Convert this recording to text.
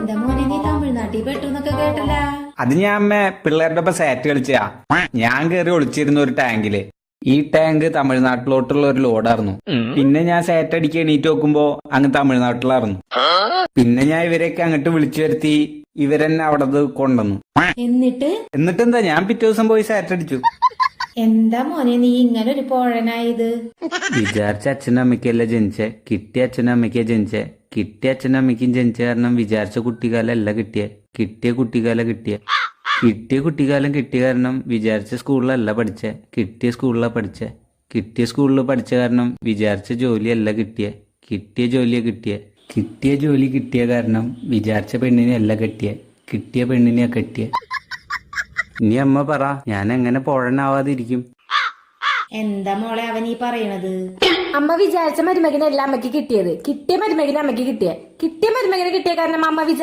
എന്താ മോനെ നീ തമിഴ്നാട്ടിൽ പെട്ടു എന്നൊക്കെ കേട്ടല്ല? അത് ഞാൻ അമ്മ പിള്ളേരുടെ ഒപ്പം സാറ്റ് കളിച്ചാ ഞാൻ കേറി ഒളിച്ചിരുന്ന ഒരു ടാങ്കിൽ ഈ ടാങ്ക് തമിഴ്നാട്ടിലോട്ടുള്ള ഒരു ലോഡായിരുന്നു പിന്നെ ഞാൻ സാറ്റ് അടിക്ക് എണീറ്റ് നോക്കുമ്പോ അങ്ങ് തമിഴ്നാട്ടിലായിരുന്നു. പിന്നെ ഞാൻ ഇവരെയൊക്കെ അങ്ങോട്ട് വിളിച്ചു വരുത്തി ഇവരെന്നെ അവിടെ കൊണ്ടുവന്നു. എന്നിട്ട്? എന്നിട്ടെന്താ? ഞാൻ പിറ്റേ ദിവസം പോയി സാറ്റ് അടിച്ചു. എന്താ മോനെ നീ ഇങ്ങനെ ഒരു പോഴനായത്? വിചാരിച്ച അച്ഛനും അമ്മയ്ക്കല്ല ജനിച്ചേ. കിട്ടിയ അച്ഛനും അമ്മയ്ക്കാ ജനിച്ചേ. കിട്ടിയ അച്ഛനും അമ്മയ്ക്കും ജനിച്ച കാരണം വിചാരിച്ച കുട്ടിക്കാലല്ല കിട്ടിയ. കിട്ടിയ കുട്ടിക്കാലം കിട്ടിയ. കിട്ടിയ കുട്ടിക്കാലം കിട്ടിയ കാരണം വിചാരിച്ച സ്കൂളിലല്ല പഠിച്ച. കിട്ടിയ സ്കൂളിലാണ് പഠിച്ച. കിട്ടിയ സ്കൂളിൽ പഠിച്ച കാരണം വിചാരിച്ച ജോലിയല്ല കിട്ടിയ. കിട്ടിയ ജോലിയെ കിട്ടിയ. കിട്ടിയ ജോലി കിട്ടിയ കാരണം വിചാരിച്ച പെണ്ണിനെ അല്ല കെട്ടിയ. കിട്ടിയ പെണ്ണിനെ കെട്ടിയ. ഇനി അമ്മ പറ ഞാൻ എങ്ങനെ പോഴനാവാതിരിക്കും? എന്താ മോളെ അവൻ ഈ പറയണത്? അമ്മ വിചാരിച്ച മരുമകനല്ല അമ്മയ്ക്ക് കിട്ടിയത്. കിട്ടിയ മരുമകനെ അമ്മയ്ക്ക് കിട്ടിയ. കിട്ടിയ മരുമകനെ കിട്ടിയ കാരണം അമ്മ വിചാരിച്ച